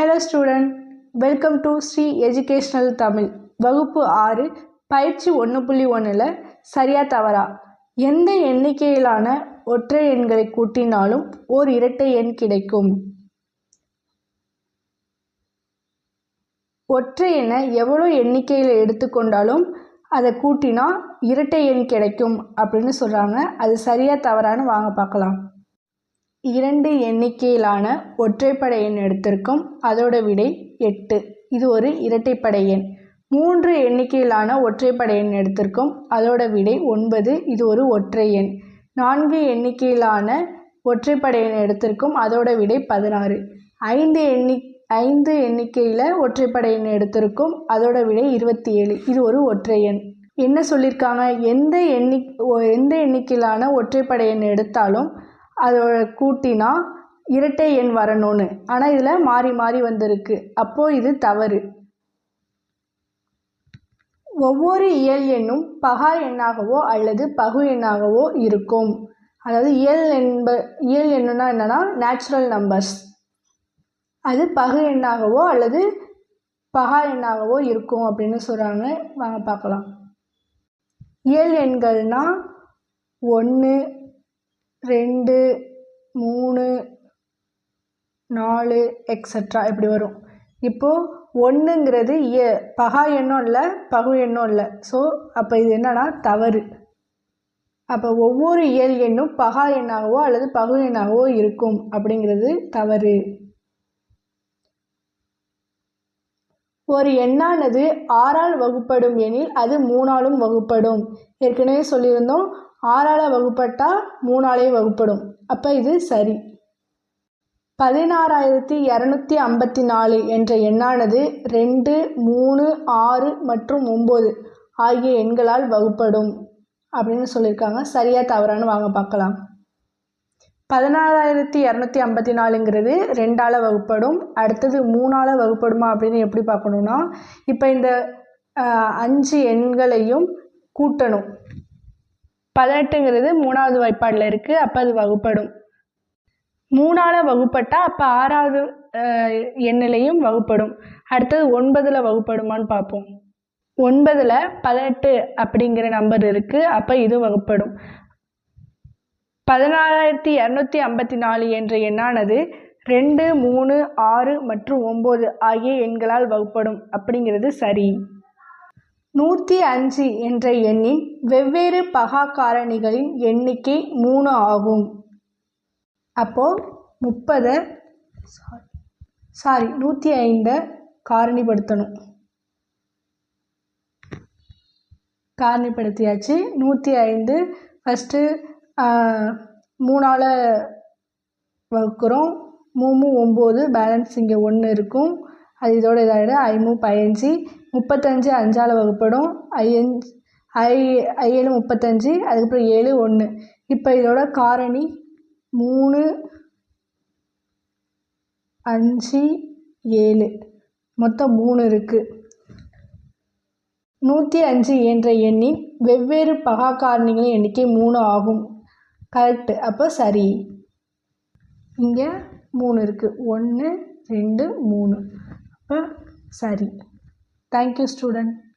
Hello student welcome to Sri educational Tamil வகுப்பு ஆறு பயிற்சி ஒன்று புள்ளி ஒன்றில் சரியா தவறா? எந்த எண்ணிக்கையிலான ஒற்றை எண்களை கூட்டினாலும் ஓர் இரட்டை எண் கிடைக்கும்? ஒற்றை எண்ணை எவ்வளோ எண்ணிக்கையில் எடுத்துக்கொண்டாலும் அதை கூட்டினா இரட்டை எண் கிடைக்கும் அப்படின்னு சொல்கிறாங்க அது சரியா தவறான்னு வாங்க பார்க்கலாம். இரண்டு எண்ணிக்கையிலான ஒற்றைப்படை எண் எடுத்திருக்கோம். அதோட விடை எட்டு. இது ஒரு இரட்டைப்படை எண். மூன்று எண்ணிக்கையிலான ஒற்றைப்படை எண் எடுத்திருக்கோம். அதோட விடை ஒன்பது. இது ஒரு ஒற்றை எண். நான்கு எண்ணிக்கையிலான ஒற்றைப்படை எண் எடுத்திருக்கோம். அதோட விடை பதினாறு. ஐந்து எண்ணி ஐந்து எண்ணிக்கையில் ஒற்றைப்படை எண் எடுத்திருக்கோம். அதோட விடை இருபத்தி ஏழு இது ஒரு ஒற்றை எண். என்ன சொல்லியிருக்காங்க? எந்த எண்ணி எந்த எண்ணிக்கையிலான ஒற்றைப்படை எண் எடுத்தாலும் அதோட கூட்டினா இரட்டை எண் வரணும்னு. ஆனால் இதில் மாறி மாறி வந்திருக்கு. அப்போது இது தவறு. ஒவ்வொரு இயல் எண்ணும் பகா எண்ணாகவோ அல்லது பகு எண்ணாகவோ இருக்கும். அதாவது இயல் என்ப இயல் எண்ணுனா என்னன்னா நேச்சுரல் நம்பர்ஸ் அது பகு எண்ணாகவோ அல்லது பகா எண்ணாகவோ இருக்கும் அப்படின்னு சொல்கிறாங்க வாங்க பார்க்கலாம். இயல் எண்கள்னால் ஒன்று ரெண்டு மூணு நாலு எக்ஸட்ரா இப்படி வரும். இப்போது ஒன்றுங்கிறது இய பகா எண்ணம் இல்லை பகு எண்ணம் இல்லை. ஸோ அப்போ இது என்னன்னா தவறு. அப்போ ஒவ்வொரு இயல் எண்ணும் பகா எண்ணாகவோ அல்லது பகு எண்ணாகவோ இருக்கும் அப்படிங்கிறது தவறு. ஒரு எண்ணானது ஆறால் வகுப்படும் எனில் அது மூணாலும் வகுப்படும். ஏற்கனவே சொல்லியிருந்தோம் ஆறால் வகுப்பட்டால் மூணாலே வகுப்படும். அப்போ இது சரி. பதினாறாயிரத்தி இரநூத்தி ஐம்பத்தி நாலு என்ற எண்ணானது ரெண்டு மூணு ஆறு மற்றும் ஒம்பது ஆகிய எண்களால் வகுப்படும் அப்படின்னு சொல்லியிருக்காங்க. சரியாக தவறான்னு வாங்க பார்க்கலாம். பதினாறாயிரத்தி இரநூத்தி ஐம்பத்தி நாலுங்கிறது ரெண்டால் வகுப்படும். அடுத்தது மூணால் வகுப்படுமா அப்படின்னு எப்படி பார்க்கணுன்னா இப்போ இந்த அஞ்சு எண்களையும் கூட்டணும். பதினெட்டுங்கிறது மூணாவது வாய்ப்பாடில் இருக்குது அப்போ அது வகுப்படும். மூணால் வகுப்பட்டா அப்போ ஆறாவது எண்ணிலையும் வகுப்படும். அடுத்தது ஒன்பதில் வகுப்படுமான்னு பார்ப்போம் ஒன்பதில் பதினெட்டு அப்படிங்கிற நம்பர் இருக்குது அப்போ இது வகுப்படும். பதினாறாயிரத்தி இரநூத்தி ஐம்பத்தி நாலு என்ற எண்ணானது ரெண்டு மூணு ஆறு மற்றும் ஒம்பது ஆகிய எண்களால் வகுப்படும் அப்படிங்கிறது சரி. நூற்றி அஞ்சு என்ற எண்ணின் வெவ்வேறு பகா காரணிகளின் எண்ணிக்கை மூணு ஆகும். அப்போது முப்பதை சாரி நூற்றி ஐந்தை காரணிப்படுத்தணும். காரணிப்படுத்தியாச்சு. நூற்றி ஐந்து ஃபஸ்ட்டு மூணால் வகுக்கிறோம். மூணு ஒம்பது பேலன்ஸ் இங்கே ஒன்று இருக்கும். அது இதோட இதாகிடும் ஐமு பதினஞ்சு முப்பத்தஞ்சு அஞ்சால் வகுப்படும். ஐயஞ்சு ஐ ஐஏழு முப்பத்தஞ்சு அதுக்கப்புறம் ஏழு ஒன்று இப்போ இதோட காரணி மூணு அஞ்சு ஏழு. மொத்தம் மூணு இருக்குது நூற்றி அஞ்சு என்ற எண்ணின் வெவ்வேறு பகா காரணிகளின் எண்ணிக்கை மூணு ஆகும். கரெக்டு. அப்போ சரி. இங்கே மூணு இருக்குது ஒன்று ரெண்டு மூணு. சரி. Thank you student